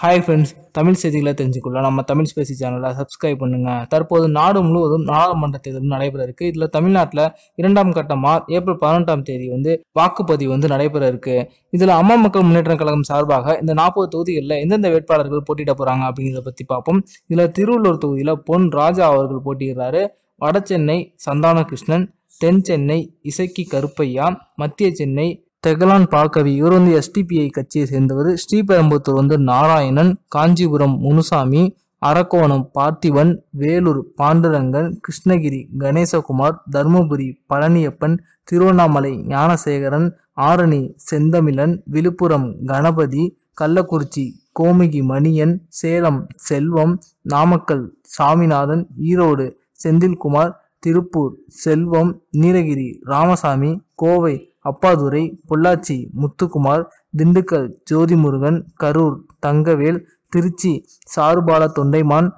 Hi friends Tamil செய்திகளை தெரிஞ்சுக்கொள்ள நம்ம Tamil Spacey சேனலை சப்ஸ்கிரைப் பண்ணுங்க. தற்போது நாடு முழுவதும் நாடாளுமன்ற தேர்தல் நடைபெற இருக்குது இதில் தமிழ்நாட்டில் இரண்டாம் கட்டமாக ஏப்ரல் பதினெட்டாம் தேதி வந்து வாக்குப்பதிவு வந்து நடைபெற இருக்கு இதில் அம்மா மக்கள் முன்னேற்ற கழகம் சார்பாக இந்த நாற்பது தொகுதிகளில் எந்தெந்த வேட்பாளர்கள் போட்டியிட போகிறாங்க அப்படிங்கிறத பற்றி பார்ப்போம். இதில் திருவள்ளூர் தொகுதியில் பொன் ராஜா அவர்கள் போட்டியிடுறாரு. வட சென்னை சந்தான கிருஷ்ணன் தென் சென்னை இசக்கி கருப்பையா மத்திய சென்னை தெகலான் பாக்கவி இவர் வந்து எஸ்டிபிஐ கட்சியை சேர்ந்தவர் ஸ்ரீபெரும்புத்தூர் வந்து நாராயணன் காஞ்சிபுரம் முனுசாமி அரக்கோணம் பார்த்திபன் வேலூர் பாண்டுரங்கன் கிருஷ்ணகிரி கணேசகுமார் தருமபுரி பழனியப்பன் திருவண்ணாமலை ஞானசேகரன் ஆரணி செந்தமிழன் விழுப்புரம் கணபதி கள்ளக்குறிச்சி கோமிகி மணியன் சேலம் செல்வம் நாமக்கல் சாமிநாதன் ஈரோடு செந்தில்குமார் திருப்பூர் செல்வம் நீலகிரி ராமசாமி கோவை அப்பாதுரை பொள்ளாச்சி முத்துக்குமார் திண்டுக்கல் ஜோதிமுருகன் கரூர் தங்கவேல் திருச்சி சாருபால தொண்டைமான்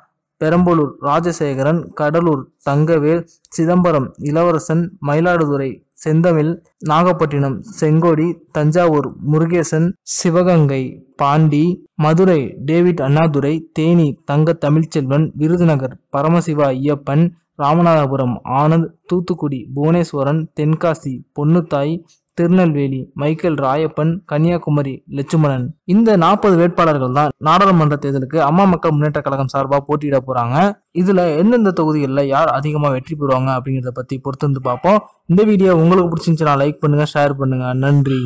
பெரம்பலூர் ராஜசேகரன் கடலூர் தங்கவேல் சிதம்பரம் இளவரசன் மயிலாடுதுறை செந்தமிழ் நாகப்பட்டினம் செங்கோடி தஞ்சாவூர் முருகேசன் சிவகங்கை பாண்டி மதுரை டேவிட் அண்ணாதுரை தேனி தங்க தமிழ்ச்செல்வன் விருதுநகர் பரமசிவா ஐயப்பன் ராமநாதபுரம் ஆனந்த் தூத்துக்குடி புவனேஸ்வரன் தென்காசி பொன்னுத்தாய் திருநெல்வேலி மைக்கேல் ராயப்பன் கன்னியாகுமரி லட்சுமணன். இந்த நாற்பது வேட்பாளர்கள் தான் நாடாளுமன்ற தேர்தலுக்கு அம்மா மக்கள் முன்னேற்ற கழகம் சார்பாக போட்டியிட போறாங்க. இதுல எந்தெந்த தொகுதிகளில் யார் அதிகமா வெற்றி பெறுவாங்க அப்படிங்கிறத பத்தி பொறுத்து வந்து பார்ப்போம். இந்த வீடியோ உங்களுக்கு பிடிச்சிருந்துச்சுன்னா லைக் பண்ணுங்க ஷேர் பண்ணுங்க. நன்றி.